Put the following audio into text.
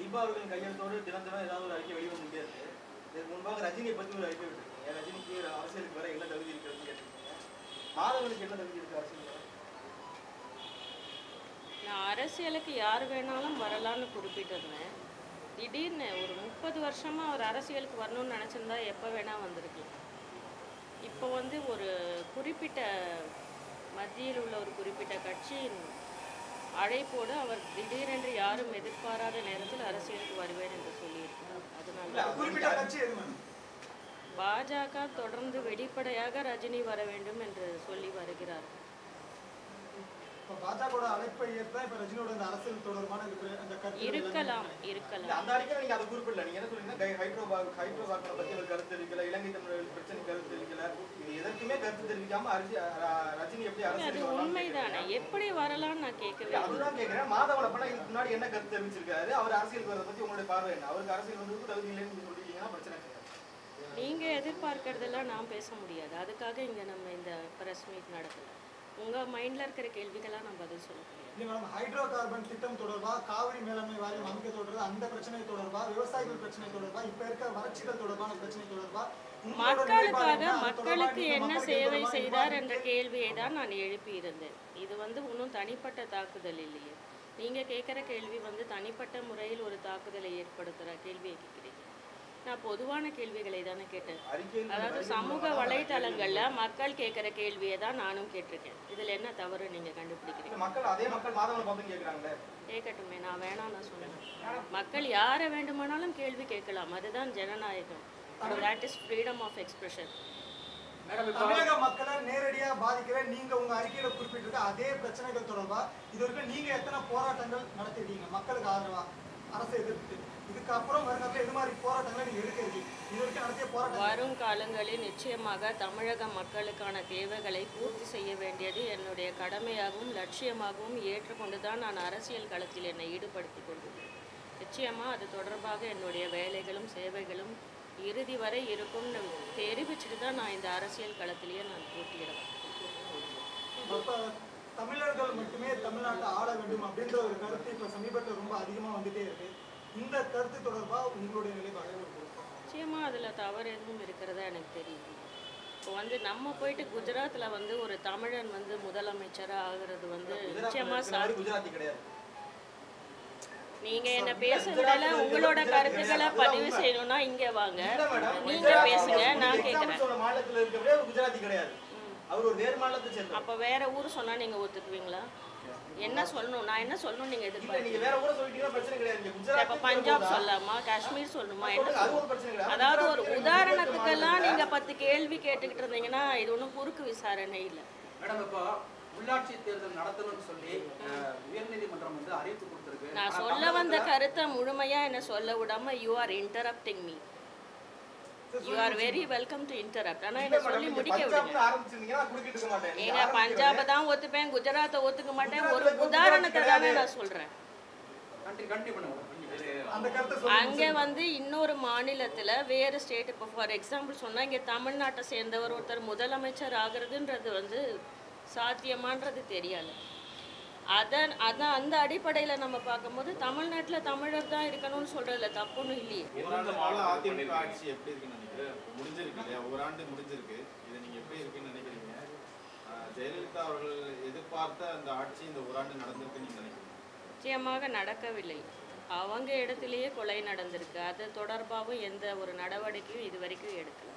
தீபா அவர்களின் கையெழுத்தோடு தினம் தினம் ஏதாவது ஒரு அறிக்கை வெளிவந்துட்டே இருக்கு. இதற்கு முன்பாக ரஜினியை பற்றி ஒரு அறிக்கை விட்டுருக்கீங்க. ரஜினிக்கு அரசியலுக்கு வர என்ன தகுதி இருக்கிறதுன்னு கேட்டிருக்கீங்க. மாதவனுக்கு என்ன தகுதி இருக்கு அரசியல் நான் அரசியலுக்கு யார் வேணாலும் வரலான்னு குறிப்பிட்டிருந்தேன் திடீர்னு ஒரு முப்பது வருஷமா அவர் அரசியலுக்கு வரணும்னு நினச்சிருந்தா எப்போ வேணால் வந்திருக்கலாம். இப்போ வந்து ஒரு குறிப்பிட்ட மத்தியில் உள்ள ஒரு குறிப்பிட்ட கட்சியின் அழைப்போடு அவர் திடீரென்று யாரும் எதிர்பாராத நேரத்தில் அரசியலுக்கு வருவேன் என்று சொல்லியிருக்கிறார். அதனால பாஜக தொடர்ந்து வெளிப்படையாக ரஜினி வர வேண்டும் என்று சொல்லி வருகிறார் இப்போ பாஜகவோட அழைப்பை ஏற்று இப்ப ரஜினியோட இந்த அரசியல் தொடர்பான இது- அந்த கருத்து இருக்கலாம் இருக்கலாம். அந்த அறிக்கையில நீங்க அதை குறிப்பிடல. நீங்க என்ன சொல்றீங்கன்னா ஹைட்ரோபாக் ஹைட்ரோபாக்களை பத்தி அவர் கருத்து தெரிவிக்கல இலங்கை தமிழர்கள் பிரச்சனை கருத்து தெரிவிக்கல. இது எதற்குமே கருத்து தெரிவிக்காம அரசி ரஜினி எப்படி அது அரசியலுக்கு வரலாம்னு உண்மைதானே எப்படி வரலாம்னு நான் கேட்கவே. அதுதான் கேக்குறேன். மாதவன் அப்பனா இதுக்கு முன்னாடி என்ன கருத்து தெரிவிச்சிருக்காரு? அவர் அரசியலுக்கு வரதை பத்தி உங்களுடைய பார்வை என்ன? அவருக்கு அரசியல் வந்ததுக்கு தகுதி இல்லைன்னு சொல்லிட்டீங்கன்னா பிரச்சனை கிடையாது நீங்க எதிர்பார்க்கறதெல்லாம் நான் பேச முடியாது. அதுக்காக இங்க நம்ம இந்த பிரஸ் மீட் நடத்தல. உங்க மைண்ட்ல இருக்கிற கேள்விக்கெல்லாம் நான் பதில் சொல்ல ஹைட்ரோ கார்பன் திட்டம் தொடர்பா காவிரி மேலாண்மை வாரியம் அமைக்க தொடர்பா அந்த பிரச்சனை தொடர்பா விவசாயிகள் பிரச்சனை தொடர்பா இப்ப இருக்க வறட்சிகள் தொடர்பான பிரச்சனை தொடர்பா உங்களோட நிலைப்பாடு மக்களுக்காக மக்களுக்கு என்ன சேவை செய்தார் என்ற கேள்வியை தான் நான் எழுப்பி இருந்தேன் இது வந்து இன்னும் தனிப்பட்ட தாக்குதல் இல்லையே. நீங்க கேட்குற கேள்வி வந்து தனிப்பட்ட முறையில் ஒரு தாக்குதலை ஏற்படுத்துற கேள்வியை கேட்குறீங்க. நான் பொதுவான கேள்விகளை தானே கேட்டேன். அதாவது சமூக வலைத்தளங்கள்ல மக்கள் கேட்குற கேள்வியை தான் நானும் கேட்டிருக்கேன். இதுல என்ன தவறு நீங்க கண்டுபிடிக்கிறீங்க? மக்கள் அதே மக்கள் கேட்கட்டுமே நான் வேணாம் நான் சொன்னேன். மக்கள் யாரை வேண்டுமானாலும் கேள்வி கேட்கலாம். அதுதான் ஜனநாயகம். That is freedom of expression தமிழக மக்களை நேரடியா பாதிக்கிற நீங்க உங்க அறிக்கையில குறிப்பிட்டிருக்க அதே பிரச்சனைகள் தொடர்பா இது வரைக்கும் நீங்க எத்தனை போராட்டங்கள் நடத்திருக்கீங்க? மக்களுக்கு ஆதரவா? அரசை எதிர்த்து இதுக்கு அப்புறம் வருங்காலத்துல எது மாதிரி போராட்டங்களை நீங்க எடுக்க இருக்கீங்க இது வரைக்கும் நடத்திய போராட்டம் வரும் காலங்களில் நிச்சயமாக தமிழக மக்களுக்கான தேவைகளை பூர்த்தி செய்ய வேண்டியது என்னுடைய கடமையாகவும் லட்சியமாகவும் ஏற்றுக்கொண்டு தான் நான் அரசியல் களத்தில் என்னை ஈடுபடுத்திக் கொண்டுள்ளேன் நிச்சயமாக அது தொடர்பாக என்னுடைய வேலைகளும் சேவைகளும் இறுதி வரை இருக்கும்னு தெரிவிச்சுட்டு தான் நான் இந்த அரசியல் களத்திலேயே நான் போட்டியிடுவேன் தமிழர்கள் மட்டுமே தமிழ்நாட்டை ஆள வேண்டும் அப்படின்ற ஒரு கருத்து இப்ப சமீபத்துல ரொம்ப அதிகமா வந்துட்டே இருக்கு. இந்த கருத்து தொடர்பா உங்களுடைய நிலைப்பாடு நிச்சயமாக அதில் தவறு எதுவும் இருக்கிறதா எனக்கு தெரியுது இப்போ வந்து நம்ம போயிட்டு குஜராத்தில் வந்து ஒரு தமிழன் வந்து முதலமைச்சராக ஆகிறது வந்து நிச்சயமாக சா குஜராத் குஜராத்தி கிடையாது. நீங்க என்ன பேச விடல உங்களோட கருத்துக்களை பதிவு செய்யணும்னா இங்க வாங்க. நீங்க பேசுங்க நான் கேக்குறேன். மாநிலத்துல இருக்கவே ஒரு குஜராத்தி கிடையாது. அவர் ஒரு வேறு மாநிலத்தை சேர்ந்தவர். அப்ப வேற ஊர் சொன்னா நீங்க ஒத்துக்குவீங்களா? என்ன சொல்லணும்? நான் என்ன சொல்லணும் நீங்க எதிர்பார்க்க நீங்க வேற ஊரை சொல்லிட்டீங்கன்னா பிரச்சனை கிடையாது. இங்க இப்ப பஞ்சாப் சொல்லலாமா? காஷ்மீர் சொல்லணுமா? என்ன அதாவது ஒரு உதாரணத்துக்கெல்லாம் நீங்க பத்து கேள்வி கேட்டுக்கிட்டு இருந்தீங்கன்னா இது ஒன்றும் குறுக்கு விசாரணை இல்லை. மேடம் இப்போ உள்ளாட்சி தேர்தல் நடத்தணும்னு சொல்லி உயர்நீதிமன்றம் வந்து அறிவிப்பு கொடுத்திருக்கு. நான் சொல்ல வந்த கருத்தை முழுமையா என்ன சொல்ல விடாம you are interrupting me you are very welcome to interrupt ஆனா என்ன சொல்லி முடிக்க விடுங்க. ஏங்க பஞ்சாபை தான் ஒத்துப்பேன் குஜராத்தை ஒத்துக்க மாட்டேன். ஒரு உதாரணத்தை தானே நான் சொல்றேன். கண்டி கண்டி பண்ணுங்க அந்த கருத்தை சொல்லுங்க அங்கே வந்து இன்னொரு மாநிலத்துல வேறு ஸ்டேட் இப்போ ஃபார் எக்ஸாம்பிள் சொன்னா இங்க தமிழ்நாட்டை சேர்ந்தவர் ஒருத்தர் முதலமைச்சர் ஆகுறதுன்றது வந்து சாத்தியமான்றது தெரியல அதன் அதான் அந்த அடிப்படையில நம்ம பார்க்கும்போது தமிழ்நாட்டுல தமிழர் தான் இருக்கணும்னு சொல்றதுல தப்புன்னு இல்லையே. ஓராண்டு கால அதிமுக ஆட்சி எப்படி இருக்குன்னு நினைக்கிறேன் முடிஞ்சிருக்கு இல்லையா? ஓராண்டு முடிஞ்சிருக்கு. இதை நீங்க எப்படி இருக்குன்னு நினைக்கிறீங்க? ஆஹ் ஜெயலலிதா அவர்கள் எதிர்பார்த்த அந்த ஆட்சி இந்த ஓராண்டு நடந்திருக்குன்னு நீங்க நினைக்கிறீங்க? நிச்சயமாக நடக்கவில்லை. அவங்க இடத்திலேயே கொலை நடந்திருக்கு. அது தொடர்பாகவும் எந்த ஒரு நடவடிக்கையும் இது வரைக்கும் எடுக்கல.